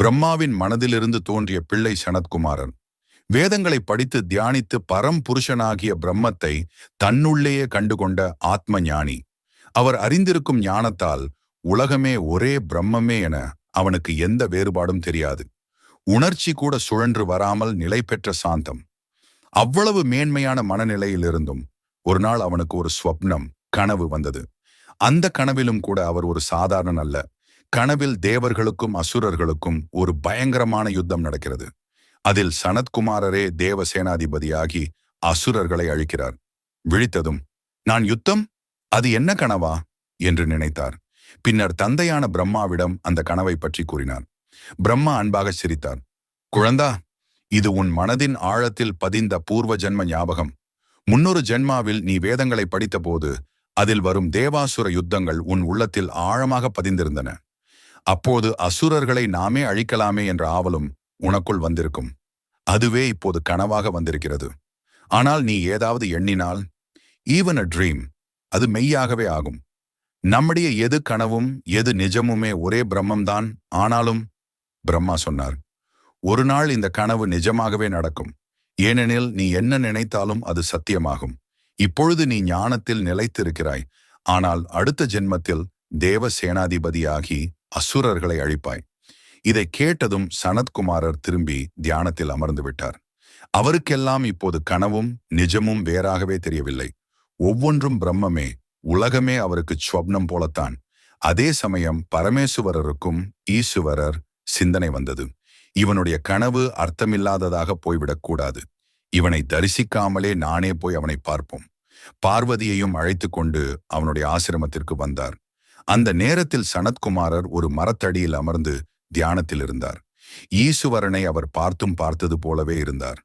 பிரம்மாவின் மனதிலிருந்து தோன்றிய பிள்ளை சனத்குமாரன். வேதங்களை படித்து தியானித்து பரம்புருஷனாகிய பிரம்மத்தை தன்னுள்ளேயே கண்டுகொண்ட ஆத்ம ஞானி அவர் அறிந்திருக்கும் ஞானத்தால் உலகமே ஒரே பிரம்மமே என அவனுக்கு எந்த வேறுபாடும் தெரியாது. உணர்ச்சி கூட சுழன்று வராமல் நிலை பெற்ற சாந்தம். அவ்வளவு மேன்மையான மனநிலையிலிருந்தும் ஒரு நாள் அவனுக்கு ஒரு ஸ்வப்னம் கனவு வந்தது. அந்த கனவிலும் கூட அவர் ஒரு சாதாரண அல்ல. கனவில் தேவர்களுக்கும் அசுரர்களுக்கும் ஒரு பயங்கரமான யுத்தம் நடக்கிறது. அதில் சனத்குமாரரே தேவ சேனாதிபதியாகி அசுரர்களை அழிக்கிறார். விழித்ததும் நான் யுத்தம்? அது என்ன கனவா? என்று நினைத்தார். பின்னர் தந்தையான பிரம்மாவிடம் அந்த கனவை பற்றி கூறினார். பிரம்மா அன்பாக சிரித்தார். குழந்தா இது உன் மனதின் ஆழத்தில் பதிந்த பூர்வ ஜென்ம ஞாபகம். முன்னொரு ஜென்மாவில் நீ வேதங்களை படித்தபோது அதில் வரும் தேவாசுர யுத்தங்கள் உன் உள்ளத்தில் ஆழமாக பதிந்திருந்தன. அப்போது அசுரர்களை நாமே அழிக்கலாமே என்ற ஆவலும் உனக்குள் வந்திருக்கும். அதுவே இப்போது கனவாக வந்திருக்கிறது. ஆனால் நீ ஏதாவது எண்ணினால் ஈவன் அ ட்ரீம் அது மெய்யாகவே ஆகும். நம்முடைய எது கனவும் எது நிஜமுமே ஒரே பிரம்மம்தான் ஆனாலும் பிரம்மா சொன்னார் ஒரு நாள் இந்த கனவு நிஜமாகவே நடக்கும். ஏனெனில் நீ என்ன நினைத்தாலும் அது சத்தியமாகும். இப்பொழுது நீ ஞானத்தில் நிலைத்திருக்கிறாய். ஆனால் அடுத்த ஜென்மத்தில் தேவ சேனாதிபதியாகி அசுரர்களை அழிப்பாய். இதை கேட்டதும் சனத்குமாரர் திரும்பி தியானத்தில் அமர்ந்து விட்டார். அவருக்கெல்லாம் இப்போது கனவும் நிஜமும் வேறாகவே தெரியவில்லை. ஒவ்வொன்றும் பிரம்மமே உலகமே அவருக்கு ஸ்வப்னம் போலத்தான். அதே சமயம் பரமேசுவரருக்கும் ஈசுவரர் சிந்தனை வந்தது. இவனுடைய கனவு அர்த்தமில்லாததாக போய்விடக்கூடாது இவனை தரிசிக்காமலே நானே போய் அவனை பார்ப்போம். பார்வதியையும் அழைத்து கொண்டு அவனுடைய ஆசிரமத்திற்கு வந்தார். அந்த நேரத்தில் சனத்குமாரர் ஒரு மரத்தடியில் அமர்ந்து தியானத்தில் இருந்தார். ஈசுவரனை அவர் பார்த்தும் பார்த்தது போலவே இருந்தார்.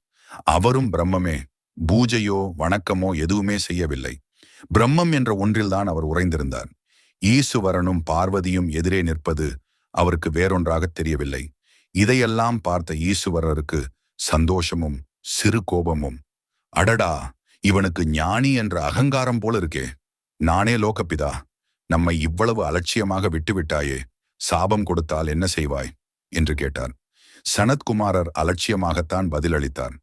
அவரும் பிரம்மமே பூஜையோ வணக்கமோ எதுவுமே செய்யவில்லை. பிரம்மம் என்ற ஒன்றில்தான் அவர் உறைந்திருந்தார். ஈசுவரனும் பார்வதியும் எதிரே நிற்பது அவருக்கு வேறொன்றாக தெரியவில்லை. இதையெல்லாம் பார்த்த ஈசுவரருக்கு சந்தோஷமும் சிறு கோபமும். அடடா இவனுக்கு ஞானி என்ற அகங்காரம் போல இருக்கே. நானே லோகப்பிதா. நம்மை இவ்வளவு அலட்சியமாக விட்டுவிட்டாயே சாபம் கொடுத்தால் என்ன செய்வாய்? என்று கேட்டார். சனத்குமாரர் அலட்சியமாகத்தான் பதிலளித்தார்.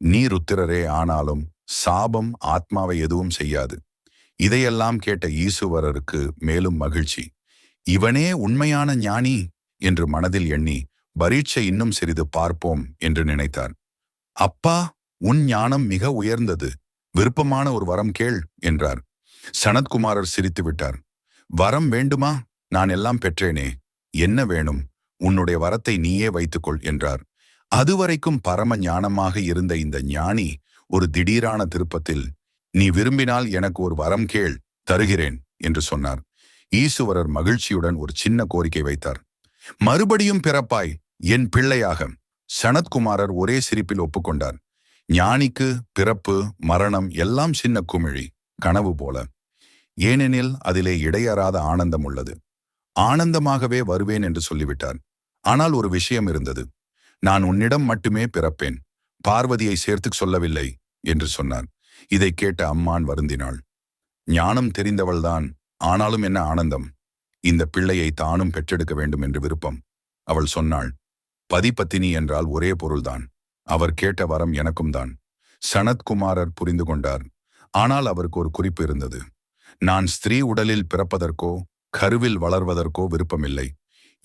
நீ ருத்திரரே ஆனாலும் சாபம் ஆத்மாவை எதுவும் செய்யாது. இதையெல்லாம் கேட்ட ஈசுவரருக்கு மேலும் மகிழ்ச்சி. இவனே உண்மையான ஞானி என்று மனதில் எண்ணி பரீட்சை இன்னும் சிறிது பார்ப்போம் என்று நினைத்தார். அப்பா உன் ஞானம் மிக உயர்ந்தது. விருப்பமான ஒரு வரம் கேள் என்றார். சனத்குமாரர் சிரித்து விட்டார். வரம் வேண்டுமா? நான் எல்லாம் பெற்றேனே. என்ன வேணும்? உன்னுடைய வரத்தை நீயே வைத்துக்கொள் என்றார். அதுவரைக்கும் பரம ஞானமாக இருந்த இந்த ஞானி ஒரு திடீரான திருப்பத்தில் நீ விரும்பினால் எனக்கு ஒரு வரம் கேள் தருகிறேன் என்று சொன்னார். ஈசுவரர் மகிழ்ச்சியுடன் ஒரு சின்ன கோரிக்கை வைத்தார். மறுபடியும் பிறப்பாய் என் பிள்ளையாக சனத்குமாரர் ஒரே சிரிப்பில் ஒப்புக்கொண்டார். ஞானிக்கு பிறப்பு மரணம் எல்லாம் சின்ன குமிழி கனவு போல. ஏனெனில் அதிலே இடையறாத ஆனந்தம் உள்ளது. ஆனந்தமாகவே வருவேன் என்று சொல்லிவிட்டார். ஆனால் ஒரு விஷயம் இருந்தது. நான் உன்னிடம் மட்டுமே பிறப்பேன். பார்வதியை சேர்த்து சொல்லவில்லை என்று சொன்னார். இதை கேட்ட அம்மான் வருந்தினாள். ஞானம் தெரிந்தவள்தான். ஆனாலும் என்ன ஆனந்தம்? இந்த பிள்ளையை தானும் பெற்றெடுக்க வேண்டும் என்று விருப்பம். அவள் சொன்னாள். பதிபத்தினி என்றால் ஒரே பொருள்தான். அவர் கேட்ட வரம் எனக்கும் தான் சனத்குமாரர் புரிந்து கொண்டார். ஆனால் அவருக்கு ஒரு குறிப்பு இருந்தது. நான் ஸ்திரீ உடலில் பிறப்பதற்கோ கருவில் வளர்வதற்கோ விருப்பமில்லை.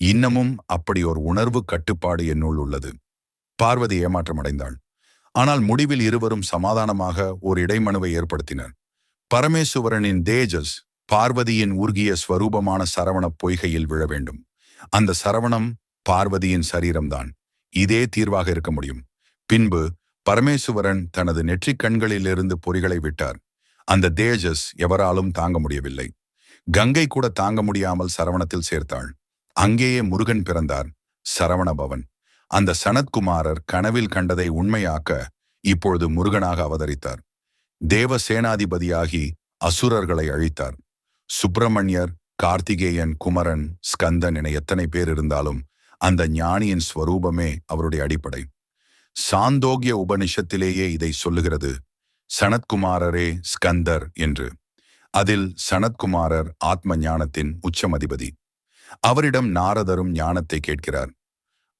இன்னமும் அப்படி ஒரு உணர்வு கட்டுப்பாடு என்னுள் உள்ளது. பார்வதி ஏமாற்றமடைந்தாள். ஆனால் முடிவில் இருவரும் சமாதானமாக ஒரு இடைமனுவை ஏற்படுத்தினர். பரமேசுவரனின் தேஜஸ் பார்வதியின் உருகிய ஸ்வரூபமான சரவண பொய்கையில் விழ வேண்டும். அந்த சரவணம் பார்வதியின் சரீரம்தான். இதே தீர்வாக இருக்க முடியும். பின்பு பரமேசுவரன் தனது நெற்றிக் கண்களிலிருந்து பொறிகளை விட்டார். அந்த தேஜஸ் எவராலும் தாங்க முடியவில்லை. கங்கை கூட தாங்க முடியாமல் சரவணத்தில் சேர்த்தாள். அங்கேயே முருகன் பிறந்தார் சரவணபவன் அந்த சனத்குமாரர் கனவில் கண்டதை உண்மையாக்க இப்பொழுது முருகனாக அவதரித்தார். தேவ சேனாதிபதியாகி அசுரர்களை அழித்தார். சுப்பிரமணியர் கார்த்திகேயன் குமரன் ஸ்கந்தன் என எத்தனை பேர் இருந்தாலும் அந்த ஞானியின் ஸ்வரூபமே அவருடைய அடிப்படை. சாந்தோக்கிய உபனிஷத்திலேயே இதை சொல்லுகிறது. சனத்குமாரரே ஸ்கந்தர் என்று. அதில் சனத்குமாரர் ஆத்ம ஞானத்தின் உச்சமதிபதி. அவரிடம் நாரதரும் ஞானத்தை கேட்கிறார்.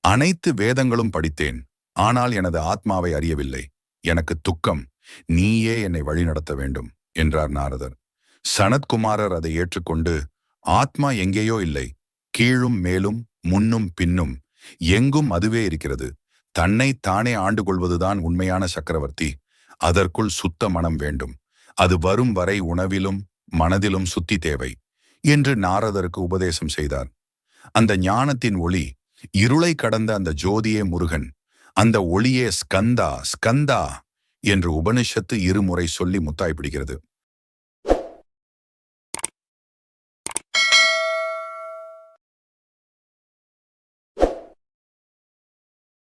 அனைத்து வேதங்களும் படித்தேன் ஆனால் எனது ஆத்மாவை அறியவில்லை. எனக்கு துக்கம் நீயே என்னை வழிநடத்த வேண்டும் என்றார் நாரதர். சனத்குமாரர் அதை ஏற்றுக்கொண்டு ஆத்மா எங்கேயோ இல்லை கீழும் மேலும் முன்னும் பின்னும் எங்கும் அதுவே இருக்கிறது தன்னை தானே ஆண்டு கொள்வதுதான் உண்மையான சக்கரவர்த்தி அதற்குள் சுத்த மனம் வேண்டும். அது வரும் வரை உணவிலும் மனதிலும் சுத்தி தேவை என்று நாரதருக்கு உபதேசம் செய்தார். அந்த ஞானத்தின் ஒளி இருளை கடந்த அந்த ஜோதியே முருகன் அந்த ஒளியே ஸ்கந்தா ஸ்கந்தா என்று உபனிஷத்து இருமுறை சொல்லி முத்தாய் பிடிக்கிறது